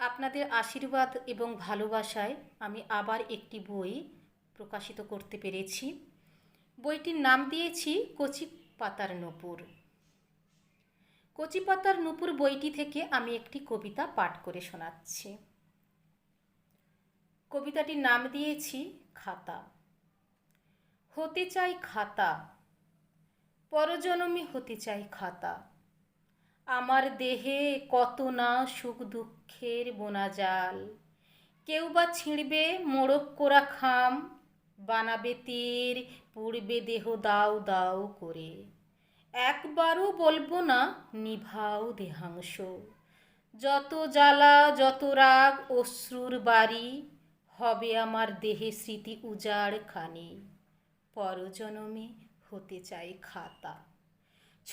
আপনাদের আশীর্বাদ এবং ভালোবাসায় আমি আবার একটি বই প্রকাশিত করতে পেরেছি। বইটির নাম দিয়েছি কচি পাতার নূপুর। কচি পাতার নূপুর বইটি থেকে আমি একটি কবিতা পাঠ করে শোনাচ্ছি। কবিতাটির নাম দিয়েছি খাতা। হতে চাই খাতা, পরজনমে হতে চাই খাতা। আমার দেহে কত না সুখ দুঃখের বোনা জাল। কেউ বা ছিঁড়বে মোড়ক কোরা খাম, বানাবে তীর, পুড়বে দেহ দাও দাও করে। একবারও বলব না, নিভাও দেহাংশ। যত জ্বালা, যত রাগ, অশ্রুর বাড়ি, হবে আমার দেহে স্মৃতি উজাড় খানি। পরজনমে হতে চাই খাতা।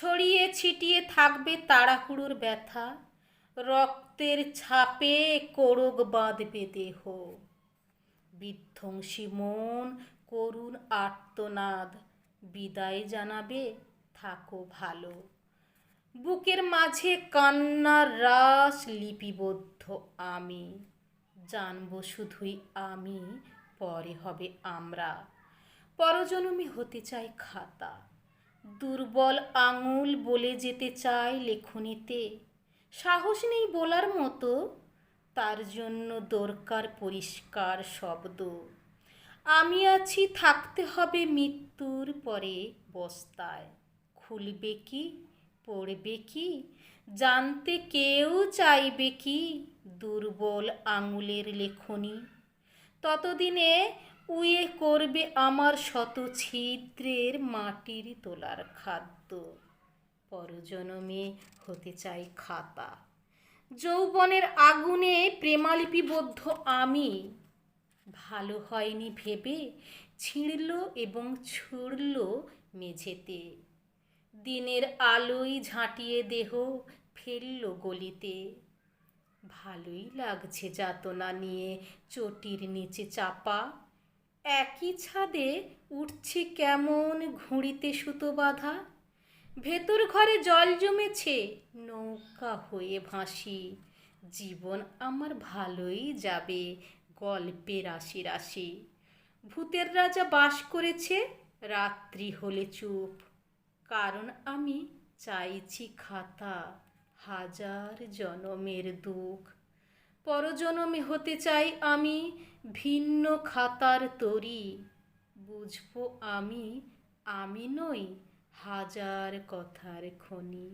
ছড়িয়ে ছিটিয়ে থাকবে তাড়াহুড়োর ব্যথা। রক্তের ছাপে কোড়ক বাঁধবে দেহ। বিধ্বংসী মন, করুণ আর্তনাদ, বিদায় জানাবে, থাকো ভালো। বুকের মাঝে কান্নার রাস লিপিবদ্ধ আমি। জানব শুধুই আমি, পরে হবে আমরা। পরজনমে হতে চাই খাতা। দুর্বল আঙুল বলে যেতে চায় লেখনীতে। সাহস নেই বলার মতো, তার জন্য দরকার পরিষ্কার শব্দ। আমি আছি, থাকতে হবে মৃত্যুর পরে বস্তায়। খুলবে কি, পড়বে কি, জানতে কেউ চাইবে কি, দুর্বল আঙুলের লেখনী। ততদিনে উয়ে করবে আমার শত ছিদ্রের মাটির তোলার খাদ্য। পরজনমে হতে চাই খাতা। যৌবনের আগুনে প্রেমালিপিবদ্ধ আমি। ভালো হয়নি ভেবে ছিঁড়ল এবং ছুড়ল মেঝেতে। দিনের আলোয় ঝাঁটিয়ে দেহ ফেলল গলিতে। ভালোই লাগছে যাতনা নিয়ে চটির নিচে চাপা। একই ছাদে উঠছে কেমন ঘুড়িতে সুতো বাঁধা। ভেতর ঘরে জল জমেছে, নৌকা হয়ে ভাসি। জীবন আমার ভালোই যাবে, গল্পে রাশি রাশি। ভূতের রাজা বাস করেছে, রাত্রি হলে চুপ। কারণ আমি চাইছি খাতা, হাজার জনমের দুঃখ। পরজনমে হতে চাই আমি ভিন্ন খাতার তরি। বুঝব আমি আমি নই হাজার কথার খনি।